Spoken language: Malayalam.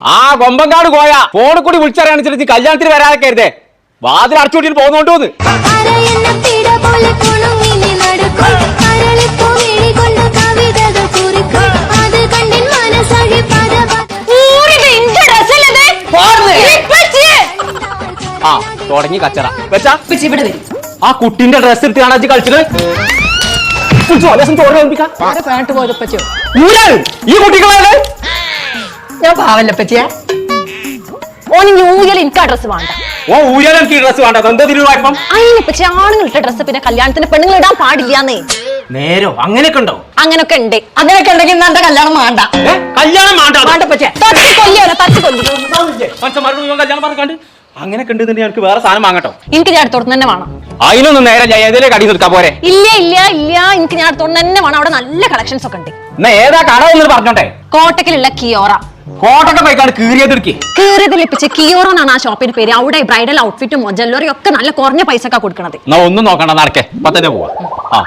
ആ കൊമ്പങ്കാട് പോയ ഫോണിൽ കൂടി വിളിച്ചറിയാണെന്ന് കല്യാണത്തിന് വരാതെ കരുതേ വാതിൽ അടച്ചുകൂട്ടി പോകുന്നോണ്ട് പോന്ന് ആ തുടങ്ങി കച്ചറ. വെച്ചാ? ആ കുട്ടിന്റെ ഡ്രസ് എടുത്ത് കാണാൻ കളിച്ചത് ഈ കുട്ടികളാണ് ഞാൻ പാവല്ല ഉപ്പച്ചിയെ ഓന് ന്യൂ ഇയർ എനിക്ക് ആ ഡ്രസ് വേണ്ട. ഓ ഊരാൻ എനിക്ക് ഈ ഡ്രസ് വേണ്ടത് എന്താ തിരുവായ്പം അതിന് പക്ഷെ ആണുങ്ങളിട്ട ഡ്രസ് പിന്നെ കല്യാണത്തിന് പെണ്ണുങ്ങൾ ഇടാൻ പാടില്ലാന്നേ. നേരോ അങ്ങനെയൊക്കെ ഉണ്ടോ? അങ്ങനൊക്കെ ഉണ്ട്. അങ്ങനെയൊക്കെ ഉണ്ടെങ്കിൽ ഇന്ന് എന്റെ കല്യാണം വേണ്ട? ഏ, കല്യാണം വേണ്ട വേണ്ട ഉപ്പച്ചിയെ തട്ടി കൊല്ലിയോനെ തട്ടി കൊല്ലി മനുഷ്യന്മാരോട് ഇവൻ കല്യാണം പറഞ്ഞാണ്ട് അങ്ങനെയൊക്കെ ഉണ്ടെന്നുണ്ടെങ്കിൽ എനിക്ക് വേറെ സാധനം വാങ്ങട്ടോ. എനിക്ക് ഞാൻ തന്നെ വേണം. അതിനൊന്നും നേരെ ഞാൻ ഏതിലേക്ക് അടി നിർത്താ പോരെ? ഇല്ല ഇല്ല ഇല്ല. എനിക്ക് ഞാൻ തന്നെ വേണം. അവിടെ നല്ല കളക്ഷൻസ് ഒക്കെ ഉണ്ട്. എന്നാ ഏതാ കട എന്ന് പറഞ്ഞോട്ടെ? കോട്ടക്കിലുള്ള കിയോറ. കോട്ടൊക്കെ പോയിക്കാണ് കീറിയതെടുക്കി കീറിയതിലിപ്പിച്ച് കിയോറോ ആ ഷോപ്പിന്റെ പേര്. അവിടെ ബ്രൈഡൽ ഔട്ട്ഫിറ്റും ജല്ലറി ഒക്കെ നല്ല കുറഞ്ഞ പൈസ ഒക്കെ കൊടുക്കണത് ഒന്നും നോക്കണ്ട നടക്കേ. പത്തന്നെ പോവാ. ആ.